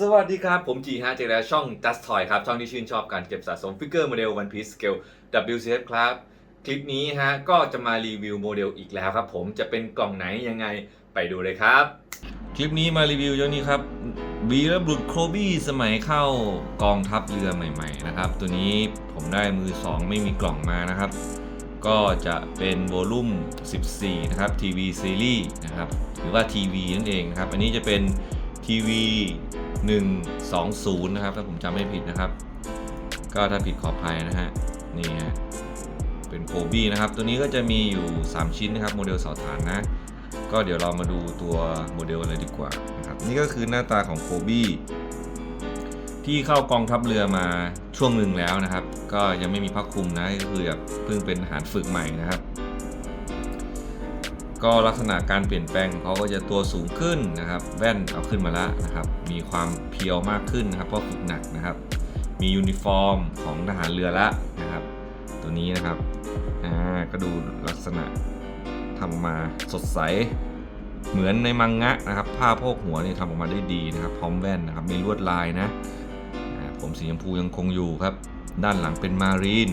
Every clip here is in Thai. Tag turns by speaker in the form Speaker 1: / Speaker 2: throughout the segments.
Speaker 1: สวัสดีครับ ผมจีฮะเจอแล้วช่อง Just Toy ครับ ช่องที่ชื่นชอบการเก็บสะสมฟิกเกอร์โมเดล One Piece Scale WCF ครับ คลิปนี้ฮะ ก็จะมารีวิวโมเดลอีกแล้วครับผมจะเป็นกล่องไหนยังไงไปดูเลยครับ คลิปนี้มารีวิวเจ้านี้ครับวีรบุรุษโครบี้สมัยเข้ากองทัพเรือใหม่ๆนะครับ ตัวนี้ผมได้มือ 2 ไม่มีกล่องมานะครับ ก็จะเป็นโวลุ่ม 14 นะครับทีวีซีรีส์นะครับ หรือว่าทีวีนั่นเองนะครับ อันนี้จะเป็นทีวี 120 นะครับ ถ้าผมจำไม่ผิดนะครับ ก็ถ้าผิดขออภัยนะฮะ นี่ฮะ เป็นโคบี้นะครับ ตัวนี้ก็จะมีอยู่ 3 ชิ้นนะครับ โมเดลเสาฐานนะ ก็เดี๋ยวเรามาดูตัวโมเดลเลยดีกว่านะครับ นี่ก็คือหน้าตาของโคบี้ที่เข้ากองทัพเรือมาช่วงหนึ่งแล้วนะครับ ก็ยังไม่มีพักคุมนะ ก็คือแบบเพิ่งเป็นทหารฝึกใหม่นะครับ ก็ลักษณะการเปลี่ยนแปลงเขาก็จะตัวสูงขึ้นนะครับ แว่นเอาขึ้นมาแล้วนะครับ มีความเพียวมากขึ้นนะครับเพราะฝึกหนักนะครับ มียูนิฟอร์มของทหารเรือละนะครับ ตัวนี้นะครับอ่าก็ดูลักษณะทำมาสดใสเหมือนในมังงะนะครับผ้าโพกหัวนี่ทำออกมาได้ดีนะครับ พร้อมแว่นนะครับมีลวดลายนะผมสีชมพูยังคงอยู่ครับ ด้านหลังเป็นมารีน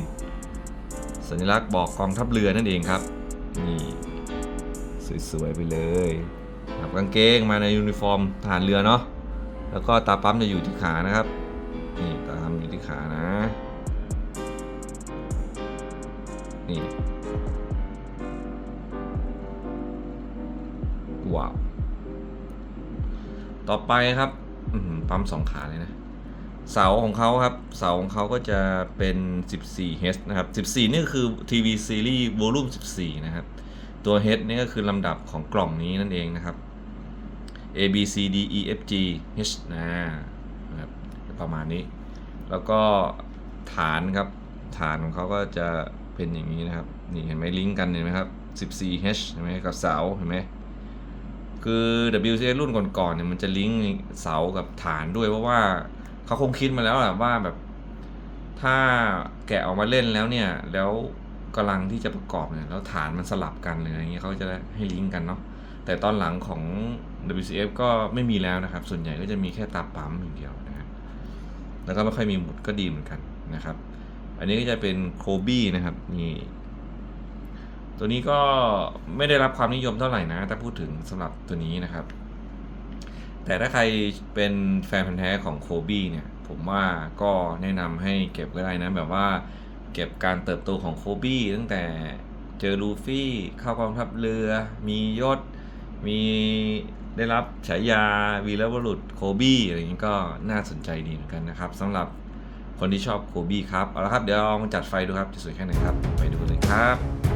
Speaker 1: สัญลักษณ์บอกกองทัพเรือนั่นเองครับนี่ สวยๆไปเลยครับกางเกงมาในยูนิฟอร์มทหารเรือเนาะแล้วก็ตาปั๊มจะอยู่ที่ขานะครับนี่ตาปั๊มอยู่ที่ขานะนี่ว้าวต่อไปครับปั๊มสองขาเลยนะเสาของเขาครับ เสาของเขาก็จะเป็น 14 H นะครับ 14 นี่คือ TV Series Volume 14 นะครับ ตัว H นี่ก็คือลำดับของกล่องนี้นั่นเองนะครับ A B C D E F G H นะนะครับประมาณนี้ แล้วก็ฐานครับ ฐานของเขาก็จะเป็นอย่างนี้นะครับ นี่เห็นไหมลิงก์กันเห็นไหมครับ 14 H เห็นไหมกับเสาเห็นไหมคือ WCS รุ่นก่อนๆเนี่ยมันจะลิงก์เสากับฐานด้วยเพราะว่าเขาคงคิดมาแล้วแหละว่าแบบ ถ้าแกะออกมาเล่นแล้วเนี่ย แล้ว กำลังที่จะประกอบเนี่ยแล้วฐานมันสลับกันหรืออะไรเงี้ยเขาจะให้ลิงก์กันเนาะแต่ตอนหลังของ WCF ก็ไม่มีแล้วนะครับ ส่วนใหญ่ก็จะมีแค่ตาปั๊มอย่างเดียวนะครับแล้วก็ไม่ค่อยมีหมุดก็ดีเหมือนกันนะครับ อันนี้ก็จะเป็นโคบี้นะครับนี่ตัวนี้ก็ไม่ได้รับความนิยมเท่าไหร่นะถ้าพูดถึงสำหรับตัวนี้นะครับ แต่ถ้าใครเป็นแฟนพันธ์แท้ของโคบี้เนี่ย ผมว่าก็แนะนำให้เก็บก็ได้นะแบบว่า เก็บการเติบโตของโคบี้ตั้งแต่เจอลูฟี่เข้ากองทัพเรือ มียศ มีได้รับฉายาวีรบุรุษโคบี้อะไรอย่างนี้ก็น่าสนใจดีเหมือนกันนะครับสำหรับคนที่ชอบโคบี้ครับ เอาละครับ เดี๋ยวลองจัดไฟดูครับ จะสวยแค่ไหนครับ ไปดูกันเลยครับ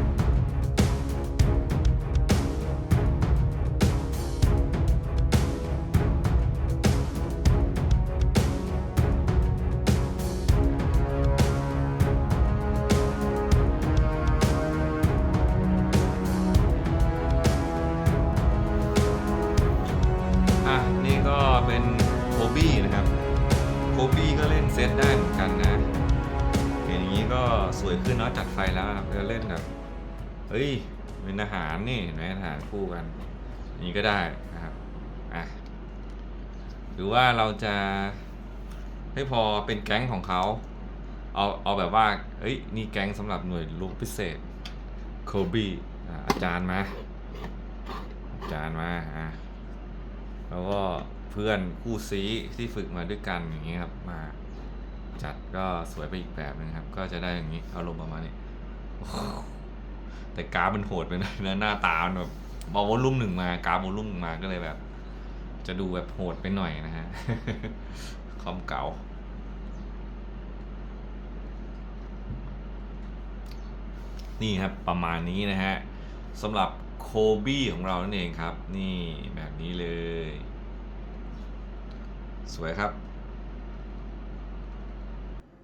Speaker 1: เซตได้เหมือนกันนะเห็นอย่างนี้ก็สวยขึ้นเนาะจัดไฟแล้วครับจะเล่นแบบเฮ้ยเป็นทหารนี่เห็นไหมทหารคู่กันอย่างนี้ก็ได้นะครับอะหรือว่าเราจะให้พอเป็นแก๊งของเขาเอาเอาแบบว่าเฮ้ยนี่แก๊งสำหรับหน่วยลูกพิเศษโคบี้อะอาจารย์มาอาจารย์มาอะแล้วก็เพื่อนคู่ซีที่ฝึกมาด้วยกันอย่างเงี้ยครับมา จัดก็สวยไปอีกแบบนึงครับ ก็จะได้อย่างนี้อารมณ์ประมาณนี้แต่กราฟมันโหดไปหน่อยนะหน้าตามันแบบบอกวอลลุ่มหนึ่งมากราฟวอลลุ่มหนึ่งมาก็เลยแบบ จะดูแบบโหดไปหน่อยนะฮะคอมเก่านี่ครับประมาณนี้นะฮะสำหรับโคบี้ของเรานั่นเองครับ นี่แบบนี้เลย สวยครับ